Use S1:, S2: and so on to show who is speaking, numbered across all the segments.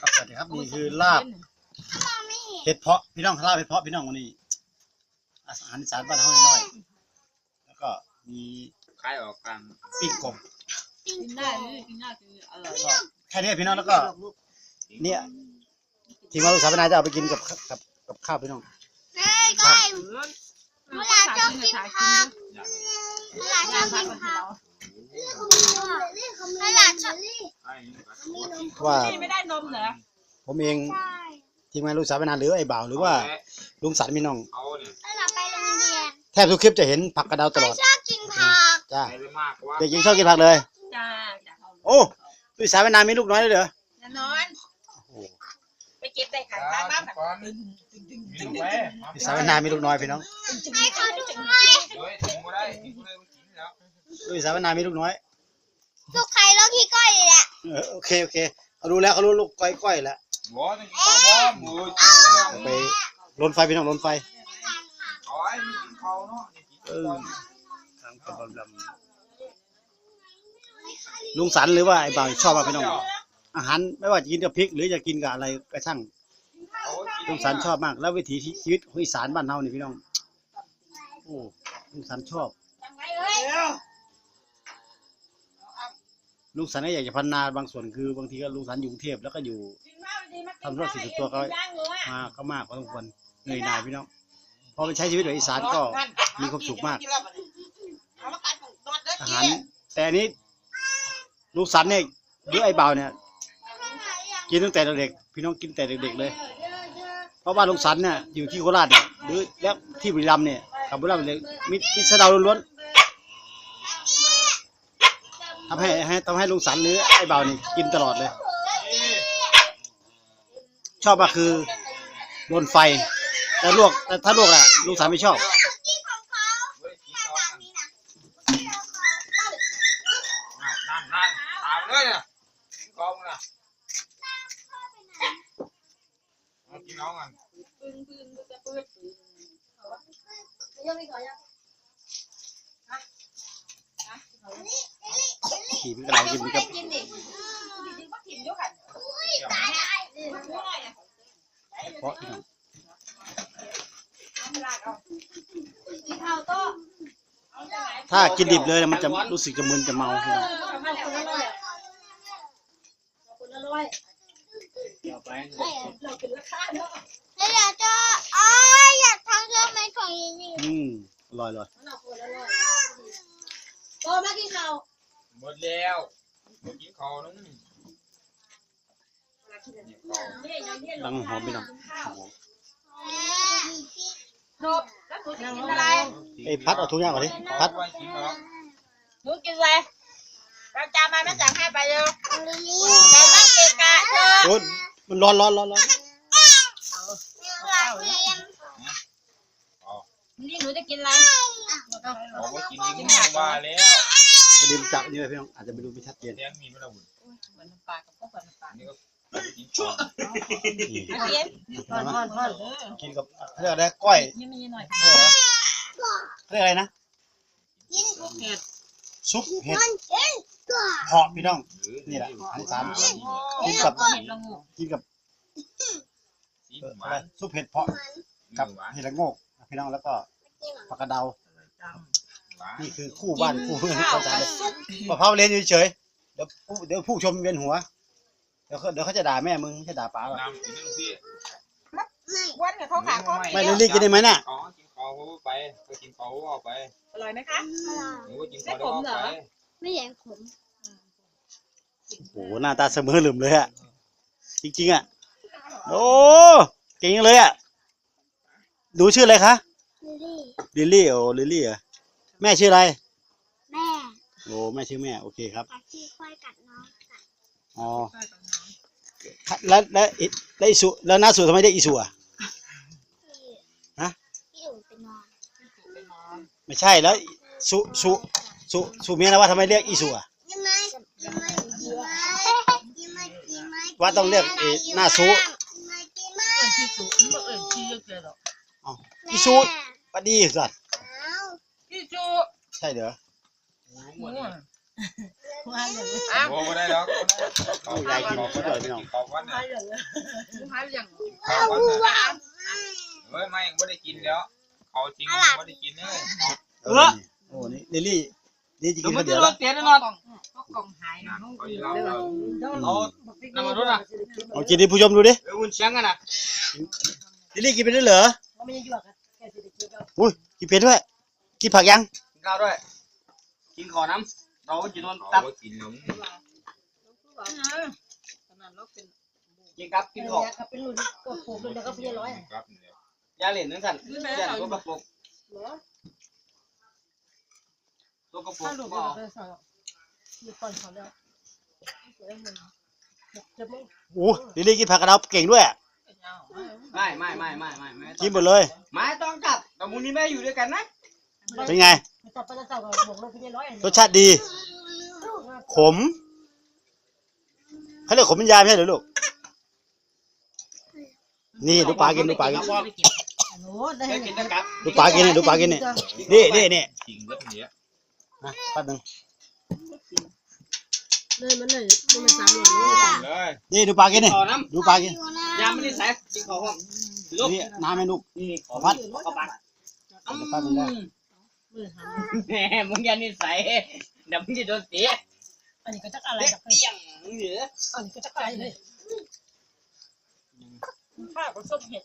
S1: ครับสวัสดีครับนี่คือลาบเห็ดเพาะพี่น้องลาบเห็ดเพาะพี่น้องวันนี้อาหารอีสานบ้านเฮาน้อยๆแล้วก็มี
S2: คล้ายออกกลาง
S1: ปิ้งกบ
S3: กินได้เลยกินได้คืออร่อย
S1: ก็แค่นี้พี่น้องแล้วก็ เนี่ยทีมงานลูกสาวพนายจะเอาไปกินกับกับกับข้าวพี่น้อง
S3: เวลาชอบกินผัก
S2: อย่าง
S3: เวลาชอบกินผัก
S4: ตลาดชอบ
S2: ไอ้นี่ก็
S1: ว่า
S3: ไม่ได้นมเหรอ
S1: ผมเองทีมงานลูกสาวพนายหรือไอ้บ่าวหรือว่าลุงสันพี่น้อง
S2: เอาเนี่ย
S4: ตลาดไปโรงเรียน
S1: แทบทุกคลิปจะเห็นผักกระเดาตลอด
S4: ชอบกินผัก
S1: จ้า
S2: ไปเลยมากกว่า
S1: เด็กหญิงชอบกินผักเลย
S3: จ้าจ้า
S1: โอ้ลูกสาวพนายมีลูกน้อยด้วยเหรอ
S3: แน่นอน
S1: โอ้โห
S3: ไปเก็บได้ขายข้างบ้านแบบ
S2: มีลูกแม่
S1: ลูกสาวพนายมีลูกน้อยพี่น้อง
S4: ให้เขาดูไหม
S2: เฮ้ย ลู
S1: กสาวพนายมีลูกน้อย
S4: ลูกไข่แล้วพี่ก้อยเลยแหละ
S1: เออโอเคโอเคเขารู้แล้วเขารู้ลูกก้อยก้อยแล้ว
S2: บ่ต้องกินข้าวบ่หมูกินแล้ว
S1: ไปลนไฟพี่น้องลนไฟ
S2: เอาไอ้ไม่กินข้าวเนาะนี่กิน
S1: เออทางกระบำดำลุงสันหรือว่าไอ้บ่าวชอบมากพี่น้องอาหารไม่ว่าจะกินกับพริก หรือจะกินกับอะไรก็ช่าง
S2: เอาไว้กิน
S1: ลุงสันชอบมาก แล้ววิถีชีวิตของอีสานบ้านเฮานี่พี่น้องโอ้ลุงสันชอบ ลุงสันก็อยากจะพัฒนาบางส่วนคือบางทีก็ลุงสันอยู่กรุงเทพแล้วก็อยู่ทำธุรกิจส่วนตัวเขามาก็มากพอสมควรเหนื่อยหน่ายพี่น้องพอไปใช้ชีวิตแบบอีสานก็มีความสุขมาก อาหาร แต่นี้ลุงสันเนี่ยหรือไอ้บ่าเนี่ย กินตั้งแต่เด็กพี่น้องกินแต่เด็กๆเลย เพราะว่าลุงสันเนี่ยอยู่ที่โคราชเนี่ยหรือแล้วที่บุรีรัมย์เนี่ยกับบุรีรัมย์เลยมีมีสะดาวล้วน ทำให้ให้ทำให้ลุงสันหรือไอ้บ่าวนี่กินตลอดเลย ชอบมากคือโดนไฟ แต่ลวกแต่ถ้าลวกอะลุงสันไม่ชอบ
S2: เฮ้ยกินเอานั่นนั่นนั่นตามเลยเนี่ยกินข้าวมึงน่ะเอากินเอากัน
S3: ปืนปืนจะปืน
S1: ขี่เป็นกระดาษกินกับ
S3: กินดิจริงๆก็กินด้วยกัน
S1: เพราะพี่น้อง
S3: กินข้าวโต๊ะ
S1: ถ้ากินดิบเลยเนี่ยมันจะรู้สึกจะมึนจะเมาพี่น้อง
S4: แล้วอยากจะอ๋ออยากทำเรื่องไม่ของยินนี่
S1: อืมอร่อยเลย
S3: โตมากินข้าว
S2: หมดแล้วบ่กินข้าวนึงกินข้าว
S3: นี่อย่างนี้
S1: ดังหอมพี่น้องหอม
S3: จบแล้วหนูจะกินอะไร
S1: ไอ้พัดเอาทุกอย่างก่อนดิพัด
S2: ไว้กินเนาะ
S3: หนูกินอะไรเราจามาไม่สั่งให้ไปเร็ว
S4: ลิลลี่
S3: แต่ต้องเกะกะเธอ
S1: โอ้ยมันร้อนร้อนร้อนร้อน
S4: หลักเรียน
S3: นี่หนูจะกินอะไร
S2: เอาไว้กินนี่มึงว่าแล้ว
S1: ประเด็นจากนี่เลยพี่น้องอาจจะไม่รู้ไม่ชัดเจน
S2: เลี้ยงมีไหมล่ะบุญ
S3: เหมือนปลากับพวกเหมือนปลา
S2: อันนี้ก็กินข้าว
S1: นี่
S3: เย็น
S1: เห็นไหมกินกับเขาเรียกอะไรก้อย
S3: นี่มีหน่อย
S1: เออเขาเรียกอะไรนะ
S4: กิน
S3: เห็ด
S1: ซุปเห็ด
S4: มันกินตัว
S1: เพาะพี่น้องนี่แหละอาหารอีสานกินกับ
S3: เห็ดละงู
S1: กินกับ
S2: สี
S1: เอ่อ
S2: ห
S1: อะไร
S2: วาน
S1: ซุปเห็ดเพาะกับเห็ดละโงกพี่น้องแล้วก็ผักกระเดา
S2: หวา น
S1: นี่คือคู่บ้านคู่เมืองเข้าใจเลยมะพร้าวเล่นเฉยๆเดี๋ยวผู้เดี๋ยวผู้ชมเวียนหัว เดี๋ยวเขาเดี๋ยวเขาจะด่าแม่มึงไม่ใช่ด่าป๋าหรอก
S2: น้ำกินลูกพี่
S3: วันกับเขาขาเขา
S1: ไม่ลิลลี่กินได้ไหมน่ะ
S2: อ๋อ กินข้าวไปก็กินข้าวเอาไป
S3: อร่อยไหมคะ
S2: หนูก็กินข้าวเอาไป
S4: ไม่อยากขม
S1: โอ้โหหน้าตาเสมอหลืมเลยอะจริงๆอะโอ้เก่งจังเลยอะหนูชื่ออะไรคะ
S4: ลิลลี่
S1: ลิลลี่โอ้ลิลลี่เหรอ แม่ชื่ออะไร
S4: แม่
S1: โอ้แม่ชื่อแม่โอเคครับ
S4: กัดที่ควายกัดน้อง
S1: อ๋อแล้วแล้วอิแล้วอิสุแล้วน้าสุทำไมเรียกอิสุอะฮะ
S4: ที่อยู่เป็นนอน
S1: ไม่ใช่แล้วสุสุสุสุเมียนะว่าทำไมเรียกอิสุอะ
S4: ยิ้มไหมยิ้มไหมยิ้มไหมยิ้มไหมยิ้มไหม
S1: ว่าต้องเรียกไอ้หน้าสุ
S4: ยิ้มไหมยิ้มไหม
S3: เอ็นที่สุดเอ็นที่เยอะเกินหรอก
S1: อิสุปดีสัตว์
S4: อ้าว
S3: ที่จู
S1: ใช่เด้อ
S3: หนูมาอย่างนี้
S2: โอ้ไม่ได้หรอก
S1: โอ้ยายกินสุดยอดพี่น้อง
S2: ขอบวัน
S3: มา
S2: น่ะ
S3: อย่างนี้มาอย่างนี้
S2: ขอบวันน่ะเฮ้ยไม่ไม่ได้กินแล้วเขาจริงไม่ได้กินเลย
S1: เออโอ้นี่ลิลลี่นี่จะกินข้าวเดียวแล้ว
S3: เตี้ยแน่นอนกล่องกล่องหาย
S2: นะ
S3: นะ
S2: เขาเราเรา
S3: เอาน้ำมันรถอะ
S1: เอากินดิผู้ชมดูดิ
S3: เอออุ่นเชียงกันนะ
S1: ลิลลี่กินไปได้เหรออุ้ยกินเผ็ดด้วยกินผักยัง
S3: กิน ข้าวด้วย กินขอน้ำเราจะโดน
S2: เขา
S3: ตับ
S2: กินนม
S3: กินกับกินขอ
S5: เป็นรุ่นก็ปลูกรุ่นแล้วก็พี่ร้อย
S2: ครับ
S3: ยาเหรียญนั่นสั่นยาตัวกระปุกตัวกระปุก
S5: ถ้าลูก
S3: ก็
S5: เราก็สอนมีคนเขาแล้วจะไม่
S1: โอ้ลิลลี่กินผักกระเดาเก่งด้วย
S3: ไม่ไม่ไม่ไม่ไม่ไม่
S1: กินหมดเลย
S3: ไม่ต้องจับแต่มูนี้แม่อยู่ด้วยกันนะ
S1: เป็นไง
S5: ไม่ต้องไปแล้วสาวบอกเราพี่ร้อย
S1: รสชาติดี ขมเขาเรียกขมเป็นยาไม่ใช่เหรอลูก นี่ดูปลากินดูปลากิน
S5: โน้ตได้
S3: เคยกินแต่กับ
S1: ดูปลากินนี่ดูปลากินนี่นี่นี่นี่
S2: จริงก็เนี้ย
S1: นะแป๊บนึง
S5: เลยมันเลยมันสามร้อย
S2: เลย
S1: นี่ดูปลากินนี่
S3: ขอน้
S1: ดูปลากินำ
S3: ยาไม่ได้ใส่กินขอห้องลูก
S1: นี่น้ำให้ลูก
S3: นี่ขอ
S1: พัด
S3: ขอปัด
S1: เดี๋ยวแป๊บนึงได้
S5: มือหัน
S3: แหมมึงยันนิสัยเดี๋ยวมึงจะโดนเสีย
S5: อันนี้ก็จะอะไร
S3: เด็ก
S5: กับ
S3: เตี้ยงเหนือ
S5: อันนี้ก็จะอะไรเลยข้าวผสมเห็ด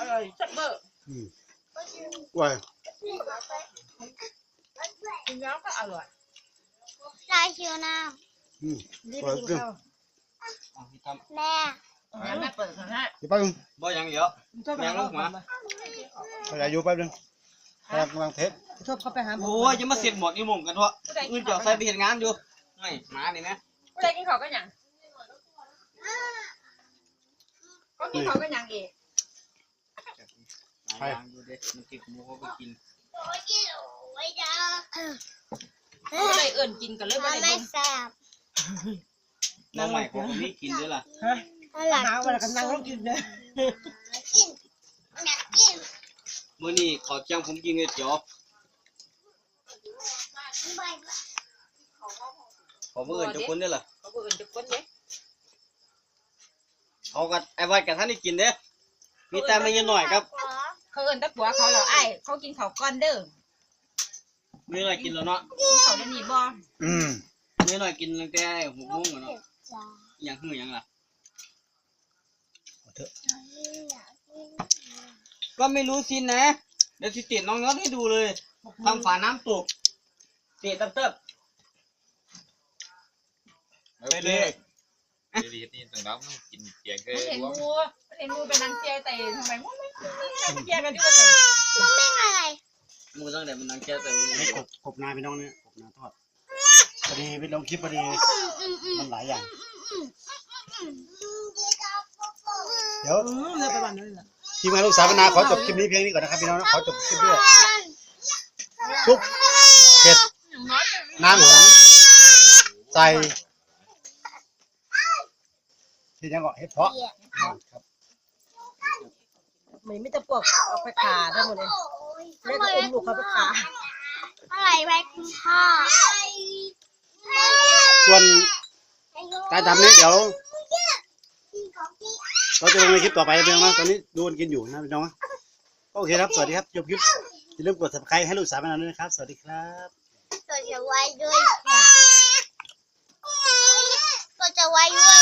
S3: อร่อยจัดเบอร์
S1: อืมว้าย
S3: กินแล้วก็อร่อย
S4: ลายชิวน้
S1: อืม
S5: นี่ไปกินข้าวำ
S4: แม่
S3: งั้นแม่เปิดข้างหน้า
S1: เดี๋ยวแป๊บนึง
S3: บ่ยังเยอะ
S5: ชอบไปหาหมอ
S1: ขยายอยู่แป๊บนึง กำลังกำลังเทส
S5: ชอบเขาไปหาหมอ
S3: โอ้ยจะมาเสียบหมดนี่มุมกันเถอะอื่นเจาะใส่ไปเห็นงานอยู่ไม่หมานี่นะ
S6: ผู้ใดกินข้าวกันหยังก็กินข้าวกันหยังอีก
S3: หาอย่างอยู่เด็มันติดหมูเขาไปกิน
S4: โอ้ยโอ้ยจ้า
S6: ผู้ใดเอิ่นกินกันเลยบ่
S4: มัน
S6: ได้
S4: ไม่
S6: เบิ่ง
S4: แซ่บ
S3: น้องใหม่ของคนนี้กินด้วยล่ะ
S4: อร่อย
S5: หาวันกันนั่งร้องกินเลย
S4: กินอยากกิน
S3: มื้อนี้ขอจ้างผมกินเงยเจียว
S4: ไม่
S3: ขอเพื่อนทุกคนด้วยล่ะ
S6: เขาบ่เอิ่นจักคนเด้
S3: เขาก็ไอ้วัดกับท่านได้กินเด้มีแต่ไม่เยอะหน่อยครับ
S6: เขาเอิ่นแตะผัวเขาแล้วอ้ายเขากินข้าวก่อนเด้อ
S3: มีหน่อยกินแล้วเนาะ
S6: กินข้าวได้นี่บ่
S1: อืม
S3: มีหน่อยกินตั้งแต่หกโมงแล้วเนาะ
S4: จ้า
S3: อย่างคืออย่างล่ะ ก็ไม่รู้สินะ เดี๋ยวสิติดน้องน็อตให้ดูเลยทำฝาน้ำตกเตะตับเติบ
S2: ไปเลยดีนี่ต่างดาวกินเกียงก็
S6: มันเห็น
S2: รวม
S6: งูมันเห็นงูเป็นนางเจียแต่ทำไมงูไม่ไม่เจียกันอยู่ว่าแต่
S4: มันไม่อะไร
S3: มือตั้งแต่มันนังเจ้าแต่
S1: ให้กบกบนาพี่น้องเนี่ยกบนาทอดพอดีไปลงคลิปพอดี
S4: อืมอืม
S1: มันหลายอย่าง
S4: อืมดีจ้าปุ๊บปุ๊บ
S1: เดี๋ยว
S5: อืมเลยไปวันนั้นแหละ
S1: ทีมงานลูกสาวนาขอจบคลิปนี้เพียงนี้ก่อนนะครับพี่น้องนะขอจบคลิปด้วยซุปเผ็ดน้ำหอมใส่ที่ยังก็เห็ดเพาะครับ
S5: ไม่ไม่จะปวกเอาไปขาได้หมดเลยเรียกอุ้มลูกเขาไปขา
S4: อะไรไปคุณพ่อ
S1: ส่วนการทำนี้เดี๋ยว เราจะลงในคลิปต่อไปนะพี่น้องนะตอนนี้ดูกันกินอยู่นะพี่น้องนะโอเคครับ สวัสดีครับจบคลิปอย่าลืมกด subscribe ให้ลูกสาวนาด้วยนะครับ สวัสดีครับ
S4: ตัวจะไว้ด้วยค่ะตัวจะไว้ด้วย